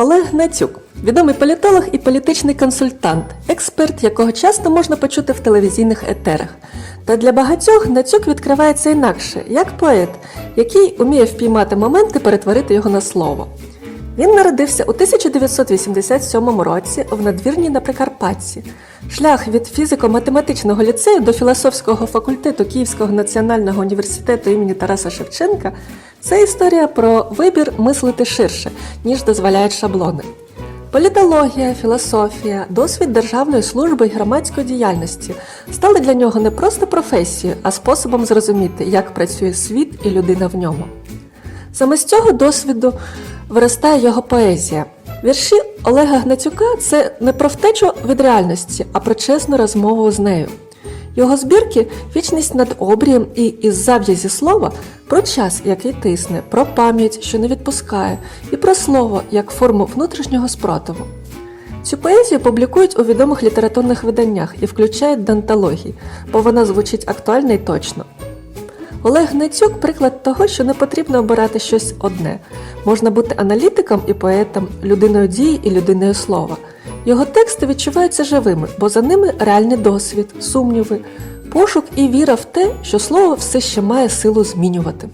Олег Гнатюк, відомий політолог і політичний консультант, експерт, якого часто можна почути в телевізійних етерах. Та для багатьох Гнатюк відкривається інакше, як поет, який уміє впіймати момент і перетворити його на слово. Він народився у 1987 році в надвірні на Прикарпатті. Шлях від фізико-математичного ліцею до філософського факультету Київського національного університету імені Тараса Шевченка це історія про вибір мислити ширше, ніж дозволяють шаблони. Політологія, філософія, досвід державної служби і громадської діяльності стали для нього не просто професією, а способом зрозуміти, як працює світ і людина в ньому. Саме з цього досвіду виростає його поезія. Вірші Олега Гнатюка це не про втечу від реальності, а про чесну розмову з нею. Його збірки вічність над обрієм і із зав'язі слова про час, який тисне, про пам'ять, що не відпускає, і про слово як форму внутрішнього спротиву. Цю поезію публікують у відомих літературних виданнях і включають до антологій, бо вона звучить актуально і точно. Олег Гнатюк – приклад того, що не потрібно обирати щось одне. Можна бути аналітиком і поетом, людиною дії і людиною слова. Його тексти відчуваються живими, бо за ними реальний досвід, сумніви, пошук і віра в те, що слово все ще має силу змінювати.